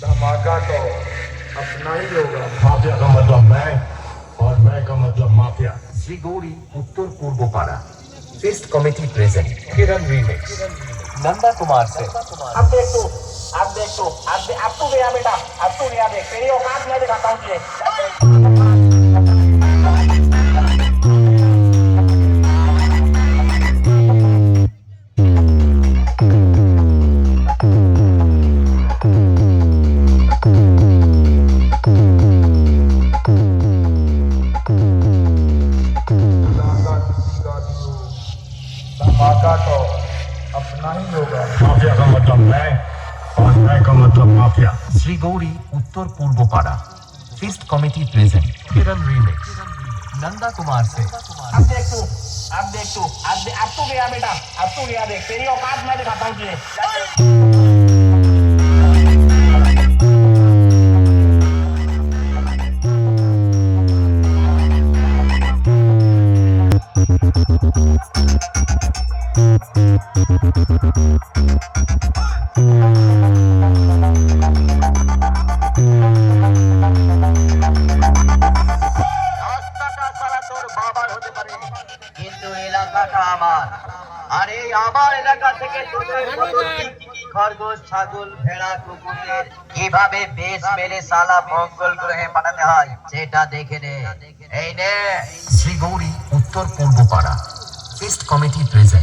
धमाका तो अपना ही होगा। माफिया का मतलब मैं और मैं का मतलब माफिया। श्री गौरी उत्तर पूर्व पारा fest committee present Kiran remix Nanda Kumar से अब देखो अब देखो अब तू गया बेटा आपको गया देख तेरी औकात मैं दिखाता हूँ? तुझे धमाका तो अपना ही होगा माफिया का मतलब मैं और मैं का मतलब माफिया শ্রী গৌরী উত্তর পূর্ব পাড়া feast committee present Kiran remix Nanda Kumar से अब देख तू अब देख तू अब दे- अब तू गया बेटा अब तू गया देख तेरी औकात मैं दिखाता हूँ तुझे এই খরগোশ, ছাগল, ভেড়া কুকুরদের কীভাবে বেশ মেরে সালা মঙ্গল হয়, সেটা দেখে নে। এই নে। উত্তর পূর্ব পাড়া Fist Committee present.